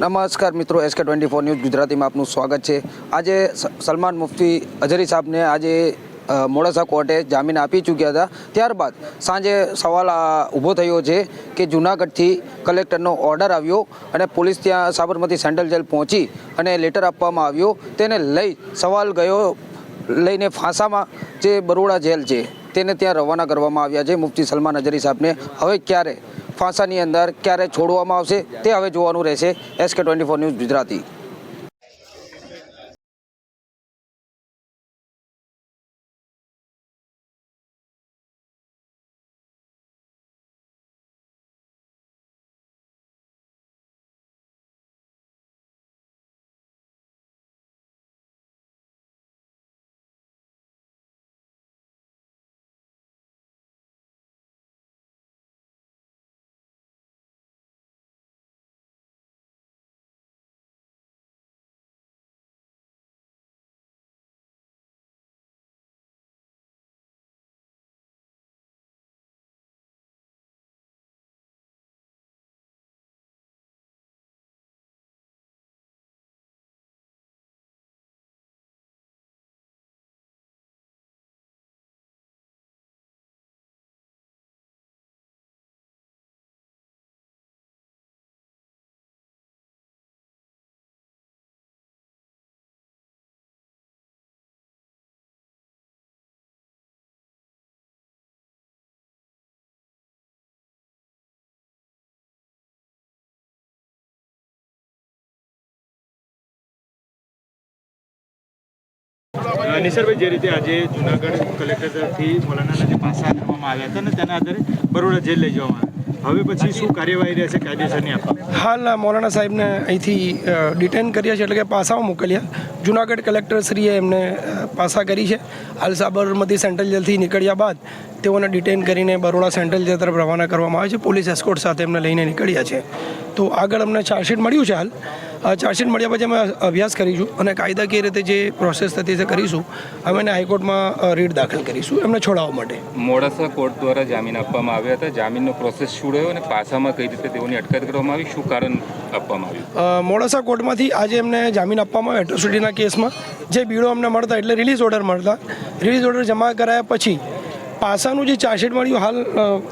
નમસ્કાર મિત્રો SK twenty four news ગુજરાતીમાં આપનું સ્વાગત છે. આજે સલમાન મુફ્તી અઝરી સાહેબને આજે મોડાસા કોર્ટે જામીન આપી ચૂક્યા હતા. ત્યારબાદ સાંજે સવાલ ઊભો થયો છે કે જૂનાગઢથી કલેક્ટરનો ઓર્ડર આવ્યો અને પોલીસ ત્યાં સાબરમતી સેન્ટ્રલ જેલ પહોંચી અને લેટર આપવામાં આવ્યો. તેને લઈ સવાલ ગયો, લઈને ફાંસામાં જે બરોડા જેલ છે, તેને ત્યાં રવાના કરવામાં આવ્યા છે મુફ્તી સલમાન અઝરી સાહેબને. હવે ક્યારે ફાંસાની અંદર ક્યારે છોડવામાં આવશે તે હવે જોવાનું રહેશે. SK twenty four news Gujarati. નિસરભાઈ જે રીતે આજે જુનાગઢ કલેક્ટર તરફથી મોલાનાના જે પાસા કરવામાં આવ્યા હતા ને તેના આધારે બરોડા જેલ લઈ જવામાં હવે પછી શું કાર્યવાહી રહેશે કાયદેસરની આપવા હાલ મૌલાના સાહેબને અહીંથી ડિટેન કર્યા છે એટલે કે પાસાઓ મોકલ્યા. જુનાગઢ કલેક્ટર શ્રીએ એમને પાસા કરી છે. હાલ સાબરમતી સેન્ટ્રલ જેલથી નીકળ્યા બાદ તેઓને ડિટેન કરીને બરોડા સેન્ટ્રલ જેલ તરફ રવાના કરવામાં આવે છે. પોલીસ એસ્કોર્ટ સાથે એમને લઈને નીકળ્યા છે. તો આગળ અમને ચાર્જશીટ મળ્યું છે હાલ. ચાર્જશીટ મળ્યા પછી અમે અભ્યાસ કરીશું અને કાયદાકીય રીતે જે પ્રોસેસ થતી છે કરીશું અમે એને હાઈકોર્ટમાં રીટ દાખલ કરીશું એમને છોડાવવા માટે. મોડાસા કોર્ટ દ્વારા જામીન આપવામાં આવ્યા હતા. જામીનનો પ્રોસેસ શું રહ્યો અને પાસામાં કઈ રીતે તેઓની અટકાયત કરવામાં આવી? શું કારણ આપવામાં આવ્યું? મોડાસા કોર્ટમાંથી આજે એમને જામીન આપવામાં આવ્યો એટ્રોસિટીના કેસમાં. જે બીડો અમને મળતા એટલે રિલીઝ ઓર્ડર મળતા. રિલીઝ ઓર્ડર જમા કરાયા પછી પાસાનું જે ચાર્જશીટ મળ્યું હાલ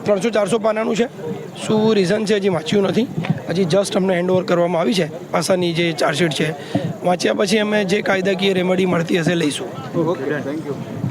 ત્રણસો ચારસો પાનાનું છે. શું રીઝન છે હજી વાંચ્યું નથી. હજી જસ્ટ અમને હેન્ડઓવર કરવામાં આવી છે. પાસાની જે ચાર્જશીટ છે. વાંચ્યા પછી અમે જે કાયદાકીય રેમેડી મળતી હશે લઈશું.